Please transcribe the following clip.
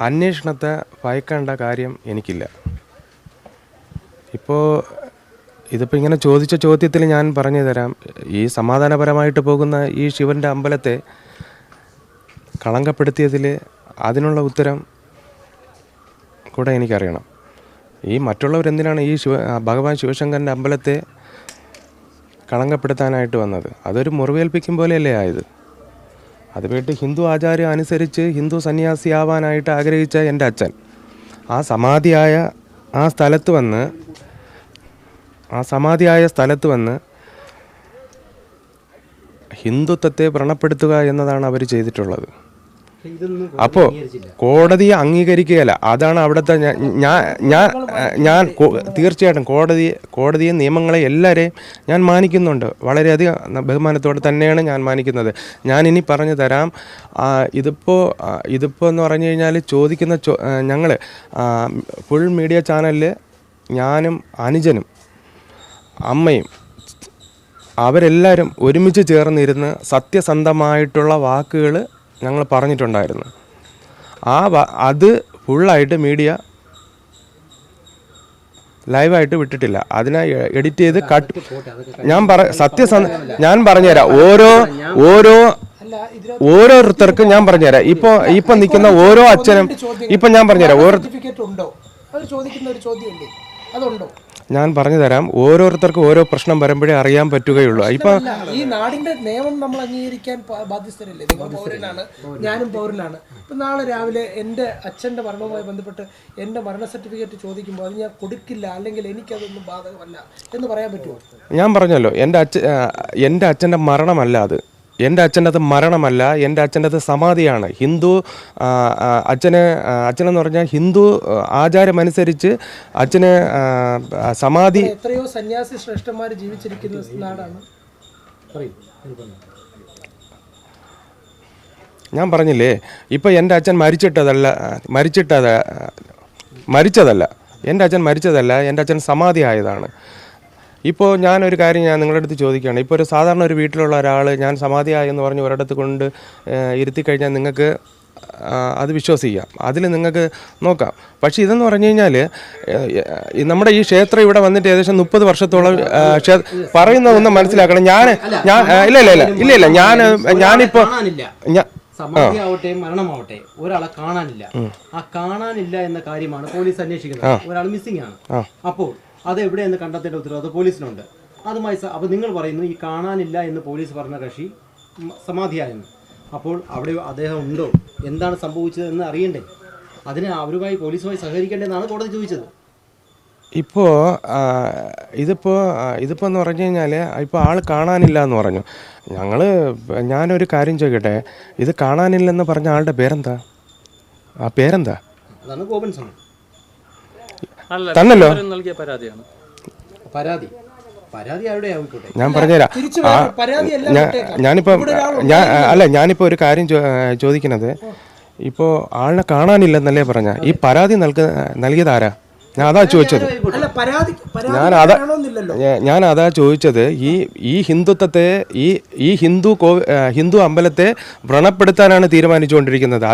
അന്വേഷണത്തെ ഭയക്കേണ്ട കാര്യം എനിക്കില്ല. ഇപ്പോൾ ഇതിപ്പോൾ ഇങ്ങനെ ചോദിച്ച ചോദ്യത്തിൽ ഞാൻ പറഞ്ഞു തരാം. ഈ സമാധാനപരമായിട്ട് പോകുന്ന ഈ ശിവന്റെ അമ്പലത്തെ കളങ്കപ്പെടുത്തിയതിൽ അതിനുള്ള ഉത്തരം കൂടെ എനിക്കറിയണം. ഈ മറ്റുള്ളവരെന്തിനാണ് ഈ ശിവ ഭഗവാൻ ശിവശങ്കരന്റെ അമ്പലത്തെ കളങ്കപ്പെടുത്താനായിട്ട് വന്നത്? അതൊരു മുറിവേൽപ്പിക്കും പോലെയല്ലേ ആയത്? അത് വീട്ട് ഹിന്ദു ആചാരം അനുസരിച്ച് ഹിന്ദു സന്യാസിയാവാനായിട്ട് ആഗ്രഹിച്ച എന്റെ അച്ഛൻ. ആ സമാധിയായ ആ സ്ഥലത്ത് വന്ന് ആ സമാധിയായ സ്ഥലത്ത് വന്ന് ഹിന്ദുത്വത്തെ വ്രണപ്പെടുത്തുക എന്നതാണ് അവർ ചെയ്തിട്ടുള്ളത്. അപ്പോൾ കോടതിയെ അംഗീകരിക്കുകയല്ല. അതാണ് അവിടുത്തെ ഞാൻ ഞാൻ ഞാൻ തീർച്ചയായിട്ടും കോടതി കോടതിയെ നിയമങ്ങളെ എല്ലാവരെയും ഞാൻ മാനിക്കുന്നുണ്ട്. വളരെയധികം ബഹുമാനത്തോടെ തന്നെയാണ് ഞാൻ മാനിക്കുന്നത്. ഞാൻ ഇനി പറഞ്ഞു തരാം. ഇതിപ്പോൾ ഇതിപ്പോൾ എന്ന് പറഞ്ഞു കഴിഞ്ഞാൽ ചോദിക്കുന്ന ചോ ഞങ്ങൾ ഫുൾ മീഡിയ ചാനലിൽ ഞാനും അനുജനും അമ്മയും അവരെല്ലാവരും ഒരുമിച്ച് ചേർന്നിരുന്ന് സത്യസന്ധമായിട്ടുള്ള വാക്കുകൾ ഞങ്ങൾ പറഞ്ഞിട്ടുണ്ടായിരുന്നു. ആ അത് ഫുള്ളായിട്ട് മീഡിയ ലൈവായിട്ട് വിട്ടിട്ടില്ല. അതിനെ എഡിറ്റ് ചെയ്ത് കട്ട് ഞാൻ പറ സത്യസന്ധ ഞാൻ പറഞ്ഞുതരാം. ഓരോ ഓരോ ഓരോരുത്തർക്കും ഞാൻ പറഞ്ഞുതരാം. ഇപ്പോൾ ഇപ്പം നിൽക്കുന്ന ഓരോ അച്ഛനും ഇപ്പം ഞാൻ പറഞ്ഞുതരാം. ഓരോ ചോദിക്കുന്ന ഒരു ചോദ്യമല്ലേ അതുണ്ടോ? ഞാൻ പറഞ്ഞു തരാം. ഓരോരുത്തർക്കും ഓരോ പ്രശ്നം വരുമ്പോഴേ അറിയാൻ പറ്റുകയുള്ളൂ. ഇപ്പൊ ഈ നാടിന്റെ നിയമം നമ്മൾ അംഗീകരിക്കാൻ ബാധ്യസ്ഥരല്ലേ? നിങ്ങൾ പൗരനാണ്. ഞാനും പൗരനാണ്. ഇപ്പൊ നാളെ രാവിലെ എന്റെ അച്ഛന്റെ മരണവുമായി ബന്ധപ്പെട്ട് എന്റെ മരണ സർട്ടിഫിക്കറ്റ് ചോദിക്കുമ്പോൾ അത് ഞാൻ കൊടുക്കില്ല അല്ലെങ്കിൽ എനിക്കതൊന്നും ബാധകമല്ല എന്ന് പറയാൻ പറ്റുമോ? ഞാൻ പറഞ്ഞല്ലോ എന്റെ അച്ഛൻ എന്റെ അച്ഛന്റെ മരണമല്ല അത്. എന്റെ അച്ഛന്റെ അത് മരണമല്ല എന്റെ അച്ഛന്റെ അത് സമാധിയാണ്. ഹിന്ദു അച്ഛന് അച്ഛനെന്ന് പറഞ്ഞാൽ ഹിന്ദു ആചാരമനുസരിച്ച് അച്ഛന് സമാധി എത്രയോ സന്യാസി ശ്രേഷ്ഠന്മാർ ജീവിച്ചിരിക്കുന്ന നാടാണ്. ഞാൻ പറഞ്ഞില്ലേ ഇപ്പം എന്റെ അച്ഛൻ മരിച്ചിട്ടതല്ല മരിച്ചിട്ടത് മരിച്ചതല്ല. എന്റെ അച്ഛൻ മരിച്ചതല്ല എന്റെ അച്ഛൻ സമാധി ആയതാണ് ഇപ്പോൾ ഞാനൊരു കാര്യം ഞാൻ നിങ്ങളുടെ അടുത്ത് ചോദിക്കുകയാണ്. ഇപ്പോൾ ഒരു സാധാരണ ഒരു വീട്ടിലുള്ള ഒരാൾ ഞാൻ സമാധിയായി എന്ന് പറഞ്ഞ് ഒരിടത്ത് കൊണ്ട് ഇരുത്തി കഴിഞ്ഞാൽ നിങ്ങൾക്ക് അത് വിശ്വസിക്കാം. അതിൽ നിങ്ങൾക്ക് നോക്കാം. പക്ഷേ ഇതെന്ന് പറഞ്ഞു കഴിഞ്ഞാൽ നമ്മുടെ ഈ ക്ഷേത്രം ഇവിടെ വന്നിട്ട് ഏകദേശം മുപ്പത് വർഷത്തോളം പറയുന്ന ഒന്ന് മനസ്സിലാക്കണം. ഞാൻ ഞാൻ ഇല്ല ഇല്ല ഇല്ല ഇല്ല ഇല്ല. ഞാൻ ഞാനിപ്പോൾ കാണാനില്ല. ഞാൻ സമാധി ആവട്ടെ മരണമാവട്ടെ ഒരാളെ കാണാനില്ല. ആ കാണാനില്ല എന്ന കാര്യമാണ് പോലീസ് അന്വേഷിക്കുന്നത്. ഒരാൾ മിസ്സിംഗ് ആണ്. അപ്പോൾ അത് എവിടെയെന്ന് കണ്ടെത്തേണ്ട ഉത്തരവാദിത്വം പോലീസിനുണ്ട്. അതുമായി അപ്പോൾ നിങ്ങൾ പറയുന്നു ഈ കാണാനില്ല എന്ന് പോലീസ് പറഞ്ഞ കക്ഷി സമാധിയായെന്ന്. അപ്പോൾ അവിടെ അദ്ദേഹം ഉണ്ടോ? എന്താണ് സംഭവിച്ചതെന്ന് അറിയണ്ടേ? അതിന് അവരുമായി പോലീസുമായി സഹകരിക്കേണ്ടതെന്നാണ് കോടതി ചോദിച്ചത്. ഇപ്പോൾ ഇതിപ്പോൾ ഇതിപ്പോൾ എന്ന് പറഞ്ഞു കഴിഞ്ഞാൽ ഇപ്പോൾ ആൾ കാണാനില്ല എന്ന് പറഞ്ഞു. ഞങ്ങൾ ഞാനൊരു കാര്യം ചോദിക്കട്ടെ? ഇത് കാണാനില്ലെന്ന് പറഞ്ഞ ആളുടെ പേരെന്താ? ആ പേരെന്താ? അതാണ് ഗോപൻ അല്ല തന്നല്ലോ. നൽകിയ പരാതിയാണ്. പരാതി. ഞാൻ പറഞ്ഞുതരാം. ഞാനിപ്പോ പരാതി എല്ലാം ഞാൻ. ഞാനിപ്പോൾ അല്ല ഞാനിപ്പോൾ ഒരു കാര്യം ചോദിക്കുന്നത് ഇപ്പോൾ ആളിനെ കാണാനില്ലെന്നല്ലേ പറഞ്ഞ? ഈ പരാതി നൽക നൽകിയതാരാ? ഞാൻ അതാ ചോദിച്ചത്. ഞാൻ അതാ ഞാൻ അതാ ചോദിച്ചത് ഈ ഈ ഹിന്ദുത്വത്തെ ഈ ഈ ഹിന്ദു കോ ഹിന്ദു അമ്പലത്തെ വ്രണപ്പെടുത്താനാണ് തീരുമാനിച്ചുകൊണ്ടിരിക്കുന്നത്.